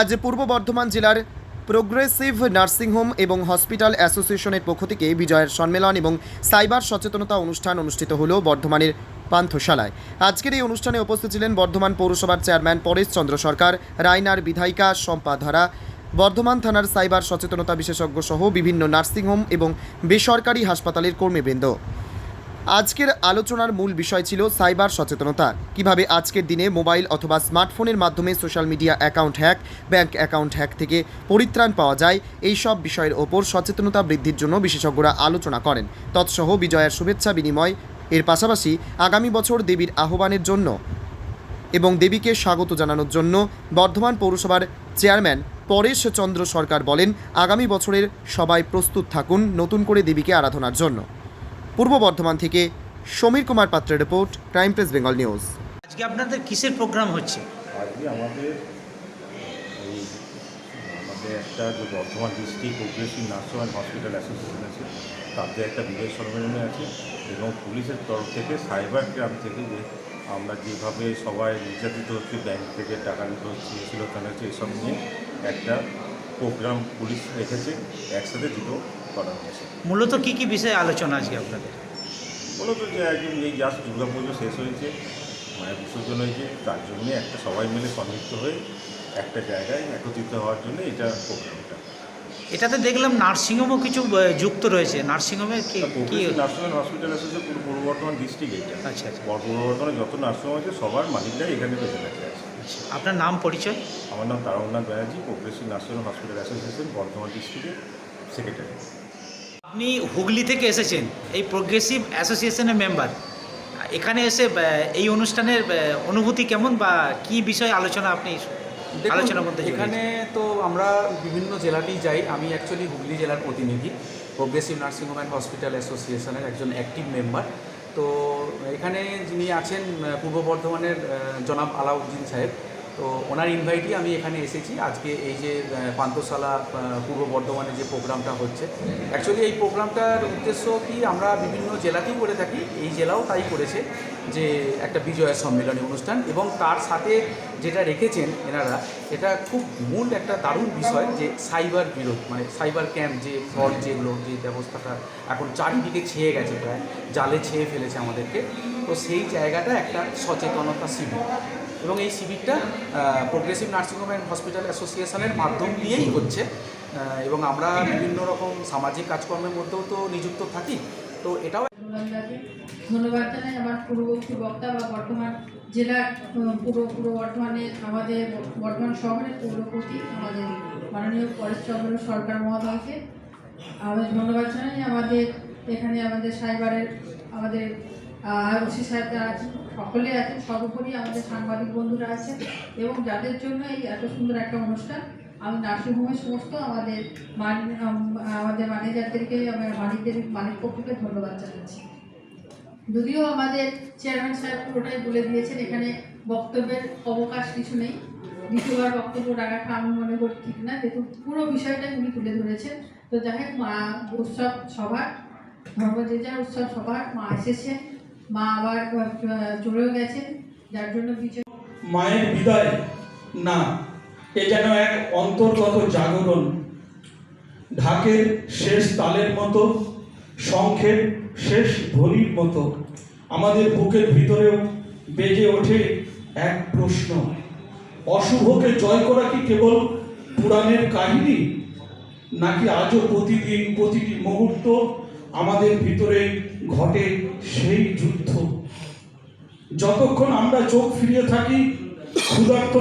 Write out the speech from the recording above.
আজ পূর্ব বর্ধমান জেলার progressive nursing home এবং হসপিটাল অ্যাসোসিয়েশনের পক্ষ থেকে বিজয়ের সম্মেলন এবং সাইবার সচেতনতা অনুষ্ঠান অনুষ্ঠিত হলো বর্ধমানের পান্থশালায়। আজকের এই অনুষ্ঠানে উপস্থিত ছিলেন বর্ধমান পৌরসভার চেয়ারম্যান পরেশ চন্দ্র সরকার, রায়নার বিধায়িকা শম্পা ধারা, বর্ধমান থানার সাইবার সচেতনতা বিশেষজ্ঞ সহ বিভিন্ন নার্সিংহোম এবং বেসরকারি হাসপাতালের কর্মীবৃন্দ। আজকের আলোচনার মূল বিষয় ছিল সাইবার সচেতনতা। কীভাবে আজকের দিনে মোবাইল অথবা স্মার্টফোনের মাধ্যমে social media account hack, bank account hack থেকে পরিত্রাণ পাওয়া যায়, এই সব বিষয়ের ওপর সচেতনতা বৃদ্ধির জন্য বিশেষজ্ঞরা আলোচনা করেন। তৎসহ বিজয়ের শুভেচ্ছা বিনিময়। এর পাশাপাশি আগামী বছর দেবীর আহ্বানের জন্য এবং দেবীকে স্বাগত জানানোর জন্য বর্ধমান পৌরসভার চেয়ারম্যান পরেশ চন্দ্র সরকার বলেন, আগামী বছরের সবাই প্রস্তুত থাকুন নতুন করে দেবীকে আরাধনার জন্য। পূর্ব বর্ধমান থেকে সমীর কুমার পাত্রের report crime press Bengal news. আজকে আপনাদের কিসের প্রোগ্রাম হচ্ছে? আজকে আমাদের এই আমাদের একটা যে Bardhaman district progressive nursing and hospital association আছে তাদের একটা বিজয় সম্মেলনী আছে এবং পুলিশের তরফ থেকে সাইবার ক্রাইম থেকে যে আমরা যেভাবে সবাই নির্যাতিত হচ্ছে ব্যাংক থেকে টাকা নিতে হচ্ছে হচ্ছে এসব নিয়ে একটা প্রোগ্রাম পুলিশ রেখেছে একসাথে দুটো করা হয়েছে। মূলত কি কি বিষয়ে আলোচনা আজকে আপনাদের? মূলত যে একদিন এই জাস্ট দুর্গা পুজো শেষ হয়েছে মায়ের বিসর্জন হয়েছে তার জন্যে একটা সবাই মিলে সংযুক্ত হয়ে একটা জায়গায় একত্রিত হওয়ার জন্য এটা প্রোগ্রামটা। এটাতে দেখলাম নার্সিংহোমও কিছু যুক্ত রয়েছে। নার্সিংহোমে কি নার্সিংহোম হসপিটাল অ্যাসোসিয়েশন পূর্ব বর্ধমান ডিস্ট্রিক্ট এটা আচ্ছা আচ্ছা। পূর্ব বর্ধমানে যত নার্সিংহোম আছে সবার মালিকরাই এখানে আছে আচ্ছা। আপনার নাম পরিচয়? আমার নাম Taraknath Banerjee progressive national hospital association Bardhaman ডিস্ট্রিক্টের সেক্রেটারি। আপনি হুগলি থেকে এসেছেন এই প্রোগ্রেসিভ অ্যাসোসিয়েশনের মেম্বার। এখানে এসে এই অনুষ্ঠানের অনুভূতি কেমন বা কি বিষয়ে আলোচনা আপনি আলোচনার মধ্যে? এখানে তো আমরা বিভিন্ন জেলাতেই যাই। আমি অ্যাকচুয়ালি হুগলি জেলার প্রতিনিধি progressive nursing home and hospital অ্যাসোসিয়েশনের একজন অ্যাক্টিভ মেম্বার তো এখানে যিনি আছেন পূর্ব বর্ধমানের জনাব আলাউদ্দিন সাহেব তো ওনার ইনভাইটই আমি এখানে এসেছি। আজকে এই যে আহ, পান্থশালা পূর্ব বর্ধমানে যে প্রোগ্রামটা হচ্ছে। অ্যাকচুয়ালি এই প্রোগ্রামটার উদ্দেশ্য কি আমরা বিভিন্ন জেলাতেই করে থাকি এই জেলাও তাই করেছে যে একটা বিজয়া সম্মেলনী অনুষ্ঠান এবং তার সাথে যেটা রেখেছেন এনারা এটা খুব মূল একটা দারুণ বিষয় যে সাইবার বিরোধ মানে সাইবার ক্যাম্প যে ফ্রড যেগুলো যে ব্যবস্থাটা এখন চারিদিকে ছেয়ে গেছে প্রায় জালে ছেয়ে ফেলেছে আমাদেরকে। তো সেই জায়গাটা একটা সচেতনতা শিবির। এবং এই শিবিরটা progressive nursing home and hospital অ্যাসোসিয়েশনের মাধ্যম দিয়েই হচ্ছে। এবং আমরা বিভিন্ন রকম সামাজিক কাজকর্মের মধ্যেও তো নিযুক্ত থাকি। তো এটাও ধন্যবাদ জানাই আমার পূর্ববর্তী বক্তা বা বর্তমান জেলার উম, পূর্ব পূর্ব বর্ধমানে আমাদের বর্ধমান শহরের পৌরপতি আমাদের মাননীয় পরেশচন্দ্র সরকার মহোদয়কে। আমাদের ধন্যবাদ জানাই। আমাদের এখানে আমাদের সাইবারের আমাদের ওসি সাহেবরা আছেন সকলে আছেন, সর্বোপরি আমাদের সাংবাদিক বন্ধুরা আছেন এবং যাদের জন্য এই এত সুন্দর একটা অনুষ্ঠান, আমি নার্সিংহোমের সমস্ত আমাদের মান আমাদের ম্যানেজারদেরকে, আমার মালিকদের, মালিক পক্ষকে ধন্যবাদ জানাচ্ছি। যদিও আমাদের চেয়ারম্যান সাহেব পুরোটাই বলে দিয়েছেন, এখানে বক্তব্যের অবকাশ কিছু নেই। দ্বিতীয়বার বক্তব্য রাখাটা আমি মনে করি ঠিক না, যেহেতু পুরো বিষয়টাই উনি তুলে ধরেছেন। তো যাই হোক, মা উৎসব সবার ধর্ম যে যার উৎসব সবার মা এসেছেন মা আবার চলেও গেছেন, যার জন্য বিজয় মায়ের বিদায়? না, এ যেন এক অন্তর্গত জাগরণ। ঢাকের শেষ তালের মতো, শঙ্খের শেষ ধ্বনির মতো, আমাদের বুকের ভিতরেও বেজে ওঠে এক প্রশ্ন। অশুভকে জয় করা কি কেবল পুরাণের কাহিনী? নাকি আজও প্রতিদিন প্রতিটি মুহূর্ত আমাদের ভিতরে ঘটে সেই যুদ্ধ। যতক্ষণ আমরা চোখ ফিরিয়ে থাকি ক্ষুধার্ত